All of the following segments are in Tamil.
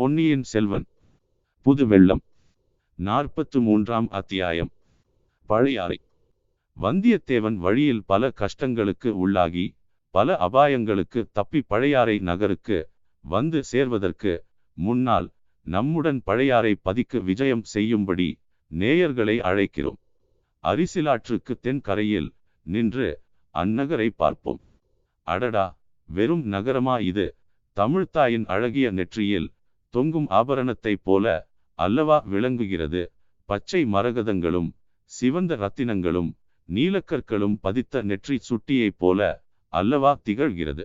பொன்னியின் செல்வன். புது வெள்ளம். நாற்பத்து மூன்றாம் அத்தியாயம் பழையாறை வந்தியத்தேவன் வழியில் பல கஷ்டங்களுக்கு உள்ளாகி பல அபாயங்களுக்கு தப்பி பழையாறை நகருக்கு வந்து சேர்வதற்கு முன்னால் நம்முடன் பழையாறை பதிக்கு விஜயம் செய்யும்படி நேயர்களை அழைக்கிறோம். அரிசிலாற்றுக்கு தென்கரையில் நின்று அந்நகரை பார்ப்போம். அடடா வெறும் நகரமா இது? தமிழ்த்தாயின் அழகிய நெற்றியில் தொங்கும் ஆபரணத்தைப் போல அல்லவா விளங்குகிறது. பச்சை மரகதங்களும் சிவந்த ரத்தினங்களும் நீலக்கற்களும் பதித்த நெற்றி சுட்டியைப் போல அல்லவா திகழ்கிறது.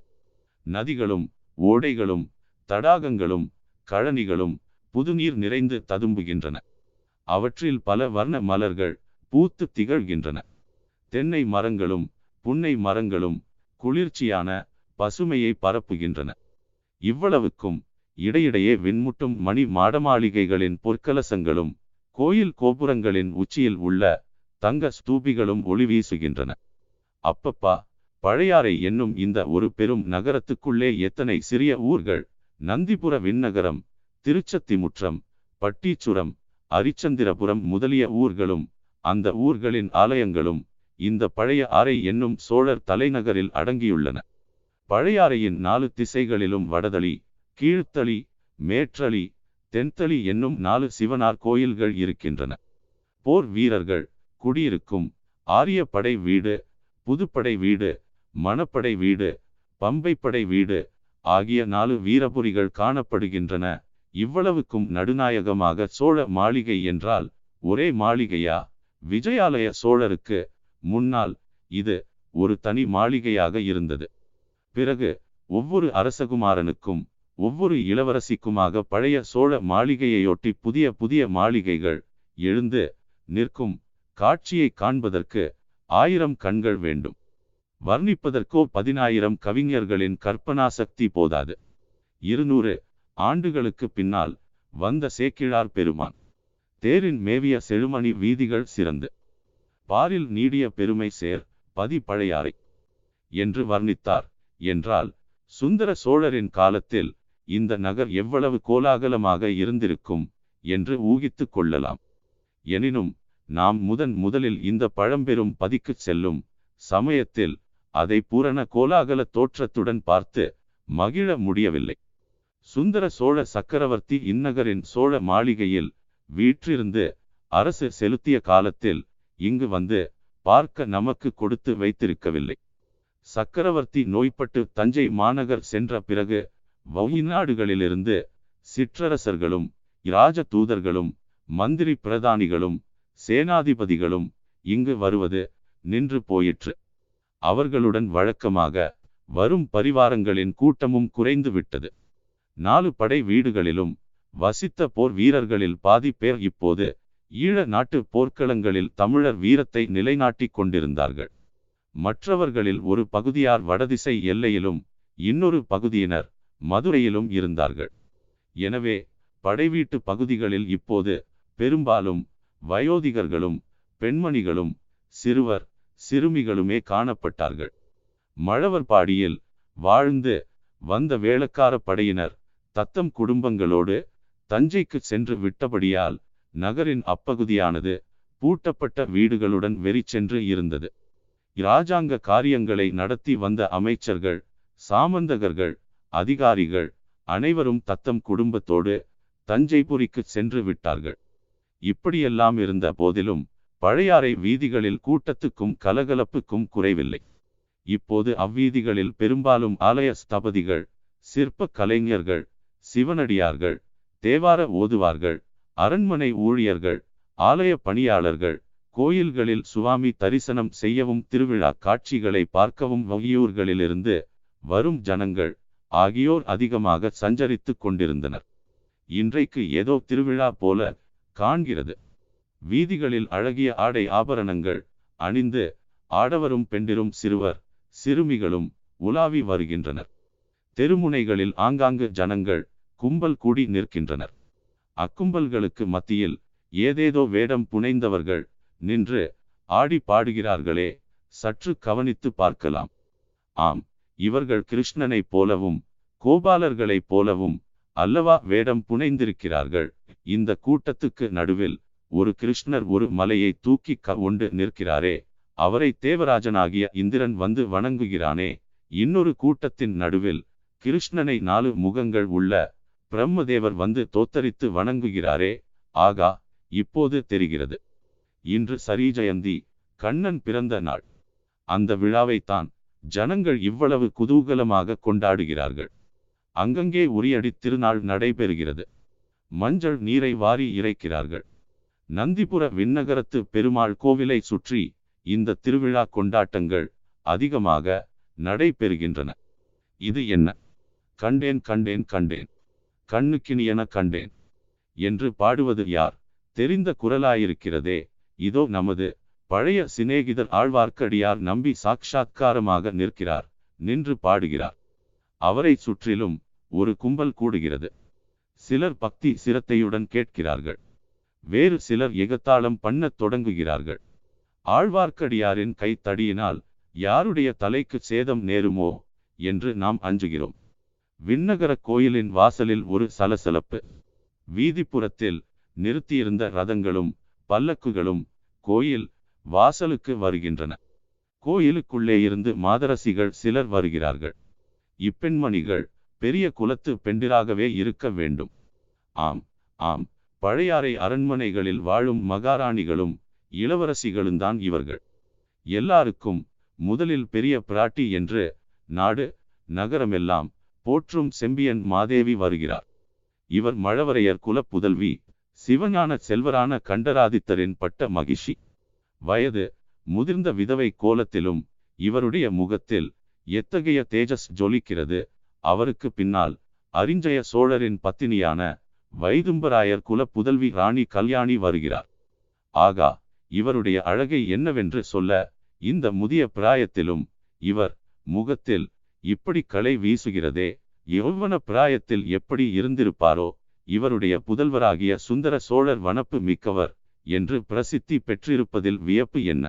நதிகளும் ஓடைகளும் தடாகங்களும் கழனிகளும் புதுநீர் நிறைந்து ததும்புகின்றன. அவற்றில் பல வர்ண மலர்கள் பூத்து திகழ்கின்றன. தென்னை மரங்களும் புன்னை மரங்களும் குளிர்ச்சியான பசுமையை பரப்புகின்றன. இவ்வளவுக்கும் இடையிடையே விண்முட்டும் மணி மாடமாளிகைகளின் பொற்கலசங்களும் கோயில் கோபுரங்களின் உச்சியில் உள்ள தங்க ஸ்தூபிகளும் ஒளி வீசுகின்றன. அப்பப்பா பழையாறை என்னும் இந்த ஒரு பெரும் நகரத்துக்குள்ளே எத்தனை சிறிய ஊர்கள் நந்திபுர விண்ணகரம் திருச்சத்திமுற்றம் பட்டீச்சுரம் அரிச்சந்திரபுரம் முதலிய ஊர்களும் அந்த ஊர்களின் ஆலயங்களும் இந்த பழைய ஆறை என்னும் சோழர் தலைநகரில் அடங்கியுள்ளன. பழையாறையின் நாலு திசைகளிலும் வடதளி கீழ்த்தளி மேற்றளி தென்தளி என்னும் நாலு சிவனார் கோயில்கள் இருக்கின்றன. போர் வீரர்கள் குடியிருக்கும் ஆரியப்படை வீடு புதுப்படை வீடு மணப்படை வீடு பம்பைப்படை வீடு ஆகிய நாலு வீரபுரிகள் காணப்படுகின்றன. இவ்வளவுக்கும் நடுநாயகமாக சோழ மாளிகை என்றால் ஒரே மாளிகையா? விஜயாலய சோழருக்கு முன்னால் இது ஒரு தனி மாளிகையாக இருந்தது. பிறகு ஒவ்வொரு அரசகுமாரனுக்கும் ஒவ்வொரு இளவரசிக்குமாக பழைய சோழ மாளிகையையொட்டி புதிய புதிய மாளிகைகள் எழுந்து நிற்கும் காட்சியை காண்பதற்கு ஆயிரம் கண்கள் வேண்டும். வர்ணிப்பதற்கோ பதினாயிரம் கவிஞர்களின் கற்பனா சக்தி போதாது. இருநூறு ஆண்டுகளுக்கு பின்னால் வந்த சேக்கிழார் பெருமான். தேரின் மேவிய செழுமணி வீதிகள் சிறந்து. பாரில் நீடிய பெருமை சேர் பதி பழையாறை. என்று வர்ணித்தார். என்றால் சுந்தர சோழரின் காலத்தில் இந்த நகர் எவ்வளவு கோலாகலமாக இருந்திருக்கும் என்று ஊகித்து கொள்ளலாம். எனினும் நாம் முதன் முதலில் இந்த பழம்பெரும் பதிக்கு செல்லும் சமயத்தில் அதை பூரண கோலாகல தோற்றத்துடன் பார்த்து மகிழ முடியவில்லை. சுந்தர சோழ சக்கரவர்த்தி இந்நகரின் சோழ மாளிகையில் வீற்றிருந்து அரசு செலுத்திய காலத்தில் இங்கு வந்து பார்க்க நமக்கு கொடுத்து வைத்திருக்கவில்லை. சக்கரவர்த்தி நோய்பட்டு தஞ்சை மாநகர் சென்ற பிறகு வௌநாடுகளிலிருந்து சிற்றரசர்களும் இராஜ தூதர்களும் மந்திரி பிரதானிகளும் சேனாதிபதிகளும் இங்கு வருவது நின்று போயிற்று. அவர்களுடன் வழக்கமாக வரும் பரிவாரங்களின் கூட்டமும் குறைந்து விட்டது. நாலு படை வீடுகளிலும் வசித்த போர் வீரர்களில் பாதி பேர் இப்போது ஈழ நாட்டு போர்க்களங்களில் தமிழர் வீரத்தை நிலைநாட்டிக் கொண்டிருந்தார்கள். மற்றவர்களில் ஒரு பகுதியார் வடதிசை எல்லையிலும் இன்னொரு பகுதியினர் மதுரையிலும் இருந்தார்கள். எனவே படைவீட்டு பகுதிகளில் இப்போது பெரும்பாலும் வயோதிகர்களும் பெண்மணிகளும் சிறுவர் சிறுமிகளுமே காணப்பட்டார்கள். மழவர்பாடியில் வாழ்ந்து வந்த வேளக்கார படையினர் தத்தம் குடும்பங்களோடு தஞ்சைக்கு சென்று விட்டபடியால் நகரின் அப்பகுதியானது பூட்டப்பட்ட வீடுகளுடன் வெறி சென்று இருந்தது. இராஜாங்க காரியங்களை நடத்தி வந்த அமைச்சர்கள் சாமந்தகர்கள் அதிகாரிகள் அனைவரும் தத்தம் குடும்பத்தோடு தஞ்சைபுரிக்கு சென்று விட்டார்கள். இப்படியெல்லாம் இருந்த போதிலும் பழையாறை வீதிகளில் கூட்டத்துக்கும் கலகலப்புக்கும் குறைவில்லை. இப்போது அவ்வீதிகளில் பெரும்பாலும் ஆலய ஸ்தபதிகள் சிற்ப கலைஞர்கள் சிவனடியார்கள் தேவார ஓதுவார்கள் அரண்மனை ஊழியர்கள் ஆலய பணியாளர்கள் கோயில்களில் சுவாமி தரிசனம் செய்யவும் திருவிழா காட்சிகளை பார்க்கவும் வகியூர்களிலிருந்து வரும் ஜனங்கள் ஆகியோர் அதிகமாக சஞ்சரித்து கொண்டிருந்தனர். இன்றைக்கு ஏதோ திருவிழா போல காண்கிறது. வீதிகளில் அழகிய ஆடை ஆபரணங்கள் அணிந்து ஆடவரும் பெண்டிரும் சிறுவர் சிறுமிகளும் உலாவி வருகின்றனர். தெருமுனைகளில் ஆங்காங்கு ஜனங்கள் கும்பல் கூடி நிற்கின்றனர். அக்கும்பல்களுக்கு மத்தியில் ஏதேதோ வேடம் புனைந்தவர்கள் நின்று ஆடி பாடுகிறார்களே சற்று கவனித்து பார்க்கலாம். ஆம் இவர்கள் கிருஷ்ணனைப் போலவும் கோபாலர்களைப் போலவும் அல்லவா வேடம் புனைந்திருக்கிறார்கள்? இந்த கூட்டத்துக்கு நடுவில் ஒரு கிருஷ்ணர் ஒரு மலையை தூக்கி கொண்டு நிற்கிறாரே அவரை தேவராஜனாகிய இந்திரன் வந்து வணங்குகிறானே. இன்னொரு கூட்டத்தின் நடுவில் கிருஷ்ணனை நாலு முகங்கள் உள்ள பிரம்மதேவர் வந்து தோத்தரித்து வணங்குகிறாரே. ஆகா இப்போது தெரிகிறது. இன்று சரீஜயந்தி கண்ணன் பிறந்த நாள். அந்த விழாவைத்தான் ஜனங்கள் இவ்வளவு குதூகலமாக கொண்டாடுகிறார்கள். அங்கங்கே உரியடி திருநாள் நடைபெறுகிறது. மஞ்சள் நீரை வாரி இறைக்கிறார்கள். நந்திபுர விண்ணகரத்து பெருமாள் கோவிலை சுற்றி இந்த திருவிழா கொண்டாட்டங்கள் அதிகமாக நடைபெறுகின்றன. இது என்ன? கண்டேன் கண்டேன் கண்டேன். கண்ணுக்கினியென கண்டேன். என்று பாடுவது யார்? தெரிந்த குரலாயிருக்கிறதே. இதோ நமது பழைய சிநேகிதர் ஆழ்வார்க்கடியார் நம்பி சாட்சாத்காரமாக நிற்கிறார் நின்று பாடுகிறார். அவரை சுற்றிலும் ஒரு கும்பல் கூடுகிறது. சிலர் பக்தி சிரத்தையுடன் கேட்கிறார்கள். வேறு சிலர் எகத்தாளம் பண்ணத் தொடங்குகிறார்கள். ஆழ்வார்க்கடியாரின் கைத்தடியினால் யாருடைய தலைக்கு சேதம் நேருமோ என்று நாம் அஞ்சுகிறோம். விண்ணகர கோயிலின் வாசலில் ஒரு சலசலப்பு. வீதிப்புறத்தில் நிறுத்தியிருந்த ரதங்களும் பல்லக்குகளும் கோயில் வாசலுக்கு வருகின்றன. கோயிலுக்குள்ளே இருந்து மாதரசிகள் சிலர் வருகிறார்கள். இப்பெண்மணிகள் பெரிய குலத்து பெண்டிராகவே இருக்க வேண்டும். ஆம் ஆம் பழையாறை அரண்மனைகளில் வாழும் மகாராணிகளும் இளவரசிகளும்தான் இவர்கள். எல்லாருக்கும் முதலில் பெரிய பிராட்டி என்று நாடு நகரமெல்லாம் போற்றும் செம்பியன் மாதேவி வருகிறார். இவர் மழவரையர் குல புதல்வி சிவஞான செல்வரான கண்டராதித்தரின் பட்ட மகிழ்ச்சி. வயது முதிர்ந்த விதவை கோலத்திலும் இவருடைய முகத்தில் எத்தகைய தேஜஸ் ஜொலிக்கிறது அவருக்கு பின்னால் அரிஞ்சய சோழரின் பத்தினியான வைதும்பராயர் குல புதல்வி ராணி கல்யாணி வருகிறார். ஆகா இவருடைய அழகை என்னவென்று சொல்ல இந்த முதிய பிராயத்திலும் இவர் முகத்தில் இப்படி களை வீசுகிறதே யௌவன பிராயத்தில் எப்படி இருந்திருப்பாரோ இவருடைய புதல்வராகிய சுந்தர சோழர் வனப்பு மிக்கவர் என்று பிரசித்தி பெற்றிருப்பதில் வியப்பு என்ன?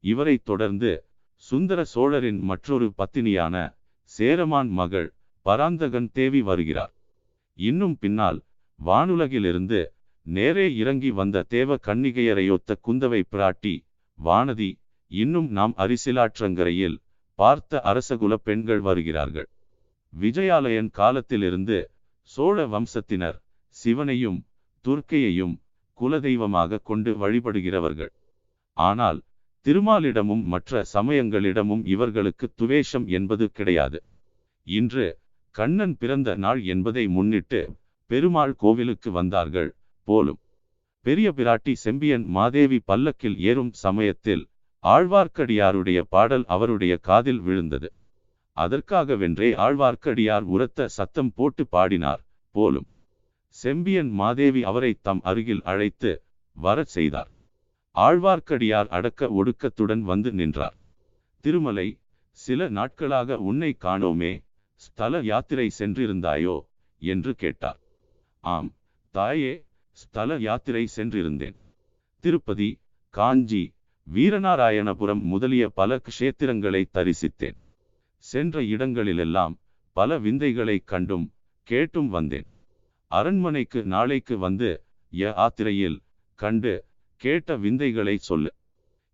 இவரை தொடர்ந்து சுந்தர சோழரின் மற்றொரு பத்தினியான சேரமான் மகள் பராந்தகன் தேவி வருகிறார். இன்னும் பின்னால் வானுலகிலிருந்து நேரே இறங்கி வந்த தேவ கன்னிகையரையொத்த குந்தவை பிராட்டி வானதி இன்னும் நாம் அரிசிலாற்றங்கரையில் பார்த்த அரசகுல பெண்கள் வருகிறார்கள். விஜயாலயன் காலத்திலிருந்து சோழ வம்சத்தினர் சிவனையும் துர்க்கையையும் குலதெய்வமாக கொண்டு வழிபடுகிறவர்கள். ஆனால் திருமாலிடமும் மற்ற சமயங்களிடமும் இவர்களுக்கு துவேஷம் என்பது கிடையாது. இன்று கண்ணன் பிறந்த நாள் என்பதை முன்னிட்டு பெருமாள் கோவிலுக்கு வந்தார்கள் போலும். பெரிய பிராட்டி செம்பியன் மாதேவி பல்லக்கில் ஏறும் சமயத்தில் ஆழ்வார்க்கடியாருடைய பாடல் அவருடைய காதில் விழுந்தது. அதற்காகவென்றே ஆழ்வார்க்கடியார் உரத்த சத்தம் போட்டு பாடினார் போலும். செம்பியன் மாதேவி அவரை தம் அருகில் அழைத்து வரச் செய்தார். ஆழ்வார்க்கடியார் அடக்க ஒடுக்கத்துடன் வந்து நின்றார். திருமலை சில நாட்களாக உன்னை காணோமே ஸ்தல யாத்திரை சென்றிருந்தாயோ என்று கேட்டார். ஆம் தாயே ஸ்தல யாத்திரை சென்றிருந்தேன். திருப்பதி காஞ்சி வீரநாராயணபுரம் முதலிய பல க்ஷேத்திரங்களை தரிசித்தேன். சென்ற இடங்களிலெல்லாம் பல விந்தைகளை கண்டும் கேட்டும் வந்தேன். அரண்மனைக்கு நாளைக்கு வந்து ய ஆத்திரையில் கண்டு கேட்ட விந்தைகளை சொல்லு.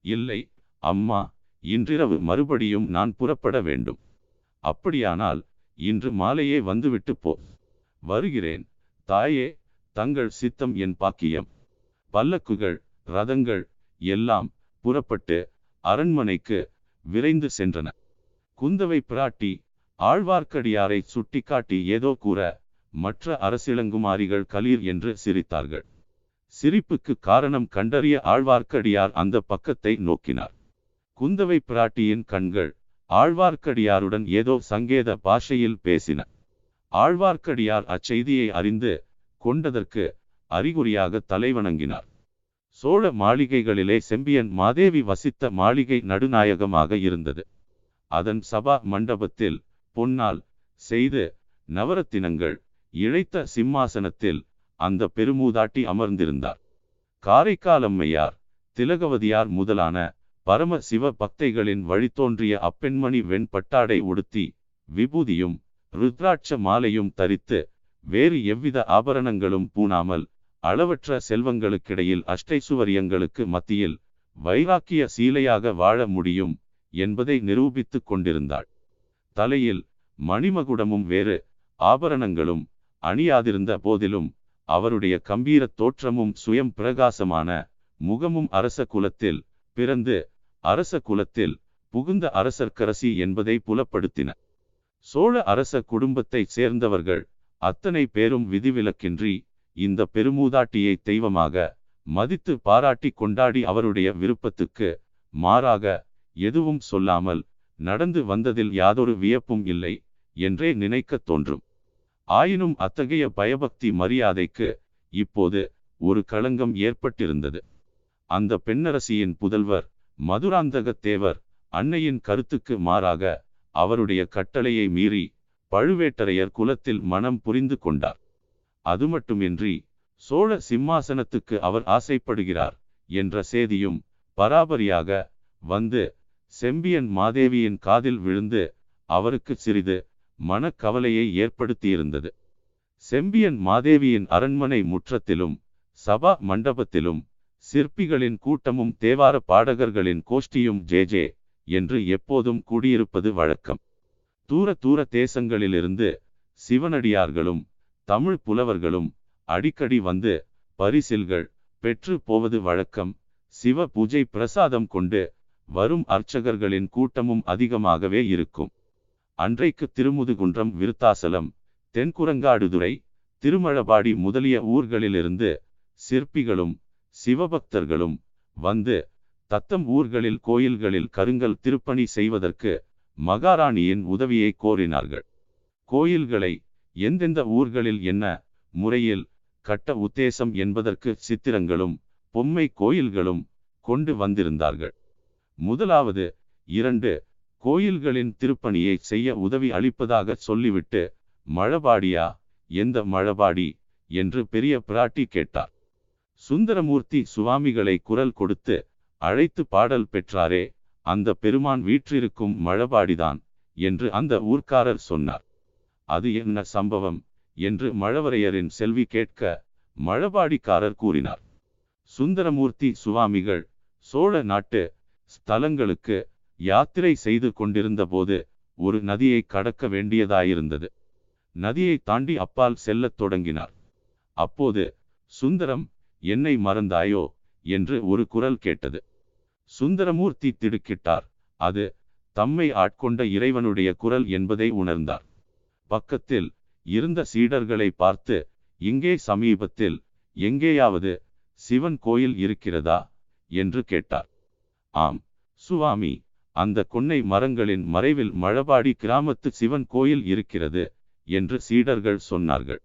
இல்லை அம்மா இன்றிரவு மறுபடியும் நான் புறப்பட வேண்டும். அப்படியானால் இன்று மாலையே வந்துவிட்டு போ. வருகிறேன் தாயே தங்கள் சித்தம் என் பாக்கியம். பல்லக்குகள் ரதங்கள் எல்லாம் புறப்பட்டு அரண்மனைக்கு விரைந்து சென்றன. குந்தவை பிராட்டி ஆழ்வார்க்கடியாரை சுட்டிக்காட்டி ஏதோ கூற மற்ற அரசியலங்குமாரிகள் கலீர் என்று சிரித்தார்கள். சிரிப்புக்கு காரணம் கண்டறிய ஆழ்வார்க்கடியார் அந்த பக்கத்தை நோக்கினார். குந்தவை பிராட்டியின் கண்கள் ஆழ்வார்க்கடியாருடன் ஏதோ சங்கேத பாஷையில் பேசின. ஆழ்வார்க்கடியார் அச்செய்தியை அறிந்து கொண்டதற்கு அறிகுறியாக தலைவணங்கினார். சோழ மாளிகைகளிலே செம்பியன் மாதேவி வசித்த மாளிகை நடுநாயகமாக இருந்தது. அதன் சபா மண்டபத்தில் பொன்னால் செய்து நவரத்தினங்கள் இழைத்த சிம்மாசனத்தில் அந்த பெருமூதாட்டி அமர்ந்திருந்தார். காரைக்காலம்மையார் திலகவதியார் முதலான பரம சிவ பக்தைகளின் வழித்தோன்றிய அப்பெண்மணி வெண்பட்டாடை உடுத்தி விபூதியும் ருத்ராட்ச மாலையும் தரித்து வேறு எவ்வித ஆபரணங்களும் பூணாமல் அளவற்ற செல்வங்களுக்கிடையில் அஷ்டைசுவரியங்களுக்கு மத்தியில் வைராக்கிய சீலையாக வாழ முடியும் என்பதை நிரூபித்துக் கொண்டிருந்தாள். தலையில் மணிமகுடமும் வேறு ஆபரணங்களும் அணியாதிருந்த போதிலும் அவருடைய கம்பீர தோற்றமும் சுயம் பிரகாசமான முகமும் அரச குலத்தில் பிறந்து அரச குலத்தில் புகுந்த அரசர்க்கரசி என்பதை புலப்படுத்தின. சோழ அரச குடும்பத்தைச் சேர்ந்தவர்கள் அத்தனை பேரும் விதிவிலக்கின்றி இந்த பெருமூதாட்டியை தெய்வமாக மதித்து பாராட்டி கொண்டாடி அவருடைய விருப்பத்துக்கு மாறாக எதுவும் சொல்லாமல் நடந்து வந்ததில் யாதொரு வியப்பும் இல்லை என்றே நினைக்கத் தோன்றும். ஆயினும் அத்தகைய பயபக்தி மரியாதைக்கு இப்போது ஒரு களங்கம் ஏற்பட்டிருந்தது. அந்த பெண்ணரசியின் புதல்வர் மதுராந்தகத் தேவர் அன்னையின் கருத்துக்கு மாறாக அவருடைய கட்டளையை மீறி பழுவேட்டரையர் குலத்தில் மனம் புரிந்து கொண்டார். அது மட்டுமின்றி சோழ சிம்மாசனத்துக்கு அவர் ஆசைப்படுகிறார் என்ற செய்தியும் பராபரியாக வந்து செம்பியன் மாதேவியின் காதில் விழுந்து அவருக்கு சிறிது மனக்கவலையை ஏற்படுத்தியிருந்தது. செம்பியன் மாதேவியின் அரண்மனை முற்றத்திலும் சபா மண்டபத்திலும் சிற்பிகளின் கூட்டமும் தேவார பாடகர்களின் கோஷ்டியும் ஜே ஜே என்று எப்போதும் கூடியிருப்பது வழக்கம். தூர தூர தேசங்களிலிருந்து சிவனடியார்களும் தமிழ் புலவர்களும் அடிக்கடி வந்து பரிசில்கள் பெற்று போவது வழக்கம். சிவ பூஜை பிரசாதம் கொண்டு வரும் அர்ச்சகர்களின் கூட்டமும் அதிகமாகவே இருக்கும். அன்றைக்கு திருமுதுகுன்றம் விருத்தாசலம் தென்குரங்காடுதுறை திருமழபாடி முதலிய ஊர்களிலிருந்து சிற்பிகளும் சிவபக்தர்களும் வந்து தத்தம் ஊர்களில் கோயில்களில் கருங்கல் திருப்பணி செய்வதற்கு மகாராணியின் உதவியை கோரினார்கள். கோயில்களை எந்தெந்த ஊர்களில் என்ன முறையில் கட்ட உத்தேசம் என்பதற்கு சித்திரங்களும் பொம்மை கோயில்களும் கொண்டு வந்திருந்தார்கள். முதலாவது இரண்டு கோயில்களின் திருப்பணியை செய்ய உதவி அளிப்பதாக சொல்லிவிட்டு மழபாடியா எந்த மழபாடி? என்று பெரிய பிராட்டி கேட்டார். சுந்தரமூர்த்தி சுவாமிகளை குரல் கொடுத்து அழைத்து பாடல் பெற்றாரே அந்த பெருமான் வீற்றிருக்கும் மழபாடிதான் என்று அந்த ஊர்க்காரர் சொன்னார். அது என்ன சம்பவம்? என்று மழவரையரின் செல்வி கேட்க மழபாடிக்காரர் கூறினார். சுந்தரமூர்த்தி சுவாமிகள் சோழ நாட்டு ஸ்தலங்களுக்கு யாத்திரை செய்து கொண்டிருந்தபோது ஒரு நதியை கடக்க வேண்டியதாயிருந்தது. நதியை தாண்டி அப்பால் செல்லத் தொடங்கினார். அப்போது சுந்தரம் என்னை மறந்தாயோ? என்று ஒரு குரல் கேட்டது. சுந்தரமூர்த்தி திடுக்கிட்டார். அது தம்மை ஆட்கொண்ட இறைவனுடைய குரல் என்பதை உணர்ந்தார். பக்கத்தில் இருந்த சீடர்களை பார்த்து இங்கே சமீபத்தில் எங்கேயாவது சிவன் கோயில் இருக்கிறதா? என்று கேட்டார். ஆம் சுவாமி அந்த கொன்னை மரங்களின் மறைவில் மழபாடி கிராமத்து சிவன் கோயில் இருக்கிறது என்று சீடர்கள் சொன்னார்கள்.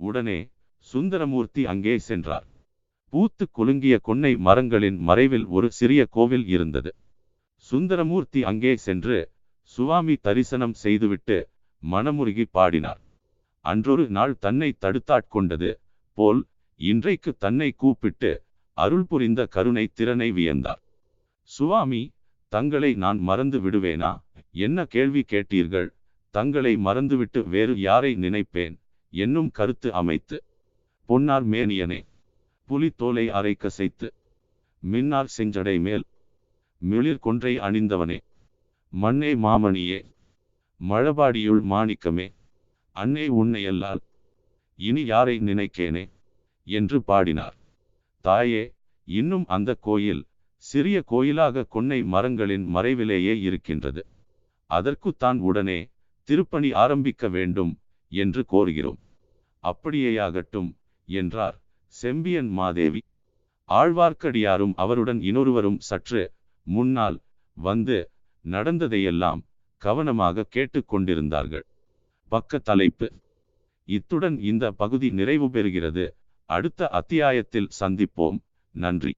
உடனே சுந்தரமூர்த்தி அங்கே சென்றார். பூத்து குலுங்கிய கொன்னை மரங்களின் மறைவில் ஒரு சிறிய கோவில் இருந்தது. சுந்தரமூர்த்தி அங்கே சென்று சுவாமி தரிசனம் செய்துவிட்டு மனமுருகி பாடினார். அன்றொரு நாள் தன்னை தடுத்தாட்கொண்டது போல் இன்றைக்கு தன்னை கூப்பிட்டு அருள் புரிந்த கருணை திறனை வியந்தார். சுவாமி தங்களை நான் மறந்து விடுவேனா? என்ன கேள்வி கேட்டீர்கள்? தங்களை மறந்துவிட்டு வேறு யாரை நினைப்பேன்? என்னும் கருத்து அமைத்து பொன்னார் மேனியனே புலி தோலை அரை கசைத்து மின்னார் செஞ்சடை மேல் மிளிர் கொன்றை அணிந்தவனே மண்ணே மாமணியே மழபாடியுள் மாணிக்கமே அன்னை உன்னையல்லால் இனி யாரை நினைக்கேனே? என்று பாடினார். தாயே இன்னும் அந்த கோயில் சிறிய கோயிலாக கொன்னை மரங்களின் மறைவிலேயே இருக்கின்றது. அதற்குத்தான் உடனே திருப்பணி ஆரம்பிக்க வேண்டும் என்று கோருகிறோம். அப்படியேயாகட்டும் என்றார் செம்பியன் மாதேவி. ஆழ்வார்க்கடியாரும் அவருடன் இன்னொருவரும் சற்று முன்னால் வந்து நடந்ததையெல்லாம் கவனமாக கேட்டுக்கொண்டிருந்தார்கள் பக்க தலைப்பு. இத்துடன் இந்த பகுதி நிறைவு பெறுகிறது. அடுத்த அத்தியாயத்தில் சந்திப்போம். நன்றி.